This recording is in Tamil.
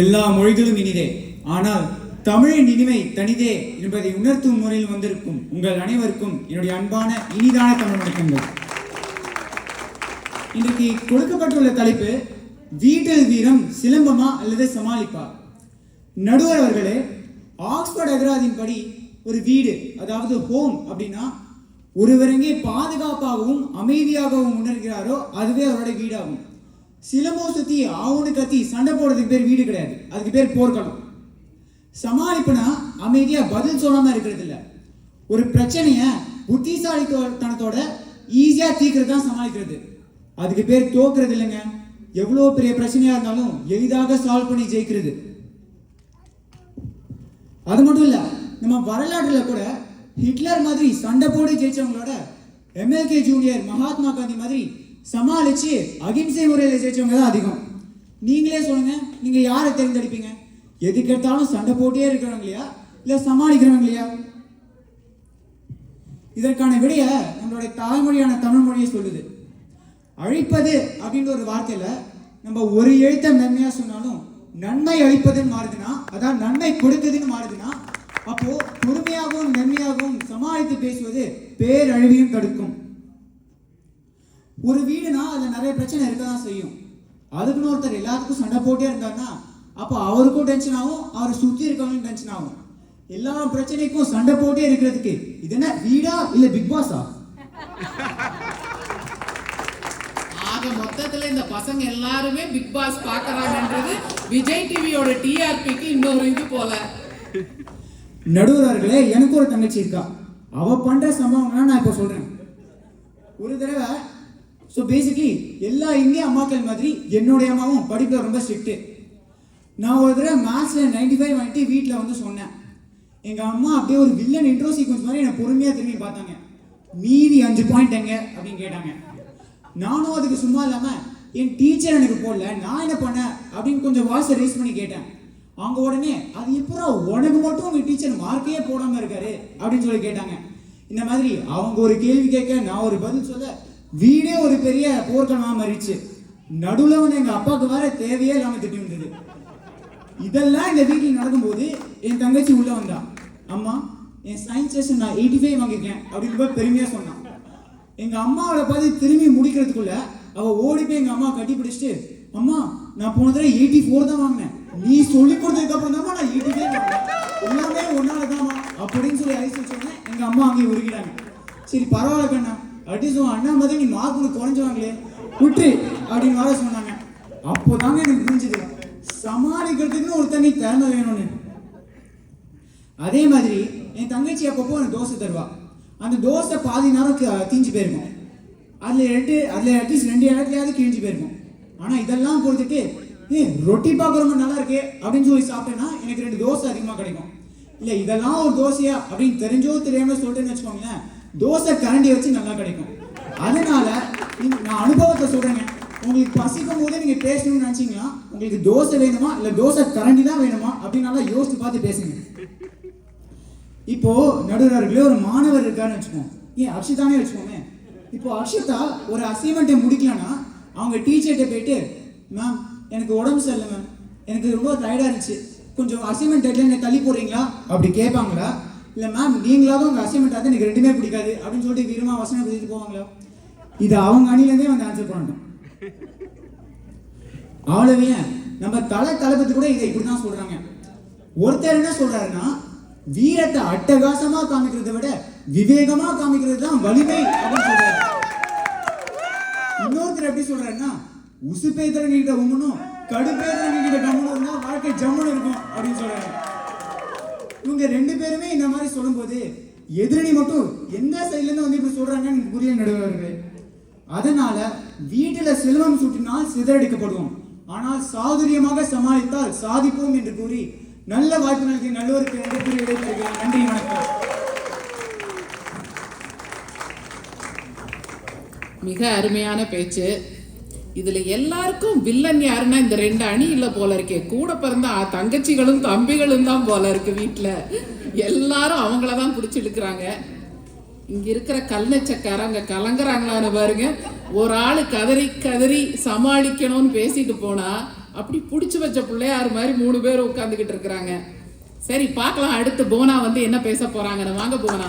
எல்லா மொழிகளும் இனிதே. ஆனால் தமிழின் இனிமை தனிதே என்பதை உணர்த்தும் முறையில் வந்திருக்கும் உங்கள் அனைவருக்கும் என்னுடைய அன்பான இனிதான தமிழ் வணக்கங்கள். இன்றைக்கு கொடுக்கப்பட்டுள்ள தலைப்பு வீட்டில் வீரம் சிலம்பமா அல்லது சமாளிப்பா? நடுவர் அவர்களே ஆக்ஸ்போர்ட் அகராதின் படி ஒரு வீடு அதாவது ஹோம் அப்படின்னா ஒருவர் எங்கே பாதுகாப்பாகவும் அமைதியாகவும் உணர்கிறாரோ அதுவே அவருடைய வீடாகும். சிலம்போ சுத்தி ஆவுன்னு கத்தி சண்டை போடுறதுக்கு பேர் வீடு கிடையாது. அதுக்கு பேர் போர்க்களம். சமாளிப்புனா அமைதியா பதில் சொல்லாம இருக்கிறது இல்ல ஒரு பிரச்சனைய புத்திசாலித்தனத்தோட ஈஸியா தீர்க்கிறது தான் சமாளிக்கிறது. அதுக்கு பேர் தோக்குறது இல்லைங்க. எவ்வளவு பெரிய பிரச்சனையா இருந்தாலும் எளிதாக சால்வ் பண்ணி ஜெயிக்கிறது. அது மட்டும் இல்ல நம்ம வரலாற்றுல கூட ஹிட்லர் மாதிரி சண்டை போட்டு ஜெயிச்சவங்களோட எம்எல்கே ஜூனியர் மகாத்மா காந்தி மாதிரி சமாளித்து அகிம்சை முறையில் ஜெயிச்சவங்க தான் அதிகம். நீங்களே சொல்லுங்கள் நீங்கள் யாரை தேர்ந்தெடுப்பீங்க? எதுக்கெடுத்தாலும் சண்டை போட்டே இருக்கிறவங்க இல்லையா? இல்லை சமாளிக்கிறவங்க இல்லையா? இதற்கான விடைய நம்மளுடைய தாய்மொழியான தமிழ் மொழியை சொல்லுது. அழிப்பது அப்படின்ற ஒரு வார்த்தையில் நம்ம ஒரு எழுத்த நன்மையாக சொன்னாலும் நன்மை அழிப்பதுன்னு மாறுதுன்னா அதான் நன்மை கொடுக்குதுன்னு மாறுதுன்னா அப்போ பொறுமையாகவும் மென்மையாகவும் சமாளித்து பேசுவது பேரழிவையும் தடுக்கும். ஒரு வீடுனா அதுல நிறைய பிரச்சனை இருக்க தான் செய்யும். அதுக்குன்னு ஒருத்தர் எல்லாத்துக்கும் சண்டை போட்டே இருந்தாருன்னா அப்போ அவருக்கும் டென்ஷன் ஆகும் அவரை சுத்தி இருக்கவங்களுக்கும் டென்ஷன் ஆகும். எல்லா பிரச்சனைக்கும் சண்டை போட்டே இருக்கிறதுக்கு இது என்ன வீடா இல்ல பிக் பாஸா ஆக மொத்தத்துல இந்த பசங்க எல்லாருமே பிக் பாஸ் பாக்குறாங்கன்றது விஜய் டிவியோட டிஆர்பிக்கு இன்னொரு இது போல. நடுவர்களே எனக்கு ஒரு தங்கச்சி இருக்கா. அவ பண்ற சம்பவங்கள்லாம் நான் இப்போ சொல்றேன். ஒரு தடவை ஸோ பேசிக்கலி எல்லா இந்திய அம்மாக்கள் மாதிரி என்னுடைய அம்மாவும் படிப்பில் ரொம்ப ஸ்ட்ரிக்ட்டு நான் ஒரு தடவை மேத்ஸில் நைன்டி ஃபைவ் வாங்கிட்டு வீட்டில் வந்து சொன்னேன். எங்கள் அம்மா அப்படியே ஒரு வில்லன் இன்ட்ரோ சீக்வன்ஸ் மாதிரி என்னை பொறுமையாக திரும்பி பார்த்தாங்க. மீதி அஞ்சு பாயிண்ட் எங்க? அப்படின்னு கேட்டாங்க. நானும் அதுக்கு சும்மா இல்லாமல் என் டீச்சர் எனக்கு போடல நான் என்ன பண்ணேன்? அப்படின்னு கொஞ்சம் வாய்ஸை ரேஸ் பண்ணி கேட்டேன். அவங்க உடனே அது எப்போ உனக்கு மட்டும் உங்கள் டீச்சர் மார்க்கே போடாமல் இருக்காரு? அப்படின்னு சொல்லி கேட்டாங்க. இந்த மாதிரி அவங்க ஒரு கேள்வி கேட்க நான் ஒரு பதில் சொல்ல வீடே ஒரு பெரிய போர்க்களமா மாறிடுச்சு நடுவில் வந்து எங்க அப்பாவுக்கு வேற தேவையே இல்லாம திட்டி வந்தது இதெல்லாம் இந்த வீட்டில் நடக்கும்போது என் தங்கச்சி உள்ள வந்தா. அம்மா என் சயின்ஸ் செஷன் நான் எயிட்டி ஃபைவ் வாங்கியிருக்கேன் அப்படின்னு போய் பெருமையா சொன்னான் எங்க அம்மாவோட பார்த்து திரும்பி முடிக்கிறதுக்குள்ள அவ ஓடி போய் எங்க அம்மா கட்டி பிடிச்சிட்டு அம்மா நான் போன தடவை எயிட்டி ஃபோர் தான் வாங்கினேன். நீ சொல்லி கொடுத்ததுக்கு அப்புறம் தான் நான் எயிட்டி ஃபைவ் எல்லாமே ஒன்னால தான் அப்படின்னு சொல்லி ஐஸ் சொன்னேன் எங்க அம்மா அங்கேயே உருகிட்டாங்க. சரி பரவாயில்ல கண்ணா. அட்லீஸ்ட் உன் அண்ணா மாதிரி நீ மார்க் உனக்கு குறைஞ்சுவாங்களே? விட்டு அப்படின்னு வர சொன்னாங்க. அப்போதாங்க எனக்கு புரிஞ்சுது. சமாளிக்கிறதுக்குன்னு ஒரு தனி திறமை வேணும்னு. அதே மாதிரி என் தங்கச்சி அப்பப்போ எனக்கு தோசை தருவா. அந்த தோசை பாதி நேரம் தீஞ்சு போயிருக்கும். அதில் ரெண்டு அதில் அட்லீஸ்ட் ரெண்டு இடத்துலையாவது கிழிஞ்சு போயிருக்கும். ஆனால் இதெல்லாம் கொடுத்துட்டு ஏ ரொட்டி பார்க்குறவங்க ரொம்ப நல்லா இருக்கே அப்படின்னு சொல்லி சாப்பிட்டேன்னா எனக்கு ரெண்டு தோசை அதிகமாக கிடைக்கும். இல்லை இதெல்லாம் ஒரு தோசையா அப்படின்னு தெரிஞ்சோ தெரியாமல் சொல்லிட்டேன்னு வச்சுக்கோங்களேன். தோசை கரண்டி வச்சு நல்லா கிடைக்கும். அதனால நான் அனுபவத்தை சொல்றேங்க. உங்களுக்கு பசிக்கும் போது நீங்க பேசணும்னு நினைச்சீங்கன்னா உங்களுக்கு தோசை வேணுமா? இல்ல தோசை கரண்டி தான் வேணுமா? அப்படின்னால யோசித்து யோசிச்சு பார்த்து பேசுங்க. இப்போ நடுவர்களே ஒரு மாணவர் இருக்காருன்னு வச்சுக்கோங்க. ஏன் அர்ஷிதானே வச்சுக்கோமே. இப்போ அர்ஷிதா ஒரு அசைன்மெண்ட்டை முடிக்கலன்னா அவங்க டீச்சர்கிட்ட போயிட்டு மேம் எனக்கு உடம்பு சரியில்லை மேம் எனக்கு ரொம்ப டயர்டாக இருந்துச்சு. கொஞ்சம் அசைன்மெண்ட் டெட்லைன் தள்ளி போடுறீங்களா? அப்படி கேட்பாங்களா? இல்லை மேம் நீங்களாவது உங்கள் அசைன்மெண்ட் வந்து எனக்கு ரெண்டுமே பிடிக்காது. அப்படின்னு சொல்லிட்டு வீரமாக வசனம் பேசிட்டு போவாங்களோ? இது அவங்க அணிலேருந்தே வந்து ஆன்சர் பண்ணணும் அவ்வளவு நம்ம தலை தளபதி கூட இதை இப்படி தான் சொல்றாங்க. ஒருத்தர் என்ன சொல்றாருன்னா வீரத்தை அட்டகாசமா காமிக்கிறதை விட விவேகமா காமிக்கிறது தான் வலிமை அப்படின்னு சொல்றாரு. இன்னொருத்தர் எப்படி சொல்றாருன்னா உசுப்பேத்திரங்கிட்ட உம்மனும் கடுப்பேத்திரங்கிட்ட கம்மனும் இருந்தா வாழ்க்கை ஜம்முன்னு இருக்கும் அப்படின்னு சொல்றாரு. இவங்க ரெண்டு பேருமே இந்த மாதிரி சொல்லும்போது எதிரணி மட்டும் எந்த சைடுல இருந்து வந்து இப்படி சொல்றாங்கன்னு புரிய நடுவார்கள். அதனால வீட்டுல செல்வம் சுட்டினால் சிதறடிக்கப்படுவோம். ஆனால் சாதுரியமாக சமாளித்தால் சாதிப்போம் என்று கூறி நல்ல வாய்ப்பு நல்கி நல்லோருக்கு நன்றி கூறி விடைபெறுகிறேன். நன்றி வணக்கம். மிக அருமையான பேச்சு. இதுல எல்லாருக்கும் வில்லன் யாருன்னா இந்த ரெண்டு அணி இல்ல போல இருக்கே. கூட பிறந்த தங்கச்சிகளும் தம்பிகளும் தான் போல இருக்கு வீட்டுல எல்லாரும் அவங்கள தான் பிடிச்சி இழுக்கிறாங்க. இங்க இருக்கிற கல்நச்சக்காரங்க கலங்குறாங்களான்னு பாருங்க. ஒரு ஆளு கதறி கதறி சமாளிக்கணும்னு பேசிட்டு போனா அப்படி பிடிச்சி வச்ச பிள்ளையார் மாதிரி மூணு பேர் உட்காந்துக்கிட்டு இருக்கிறாங்க. சரி பார்க்கலாம். அடுத்து போனா வந்து என்ன பேச போறாங்கன்னு. வாங்க போனா.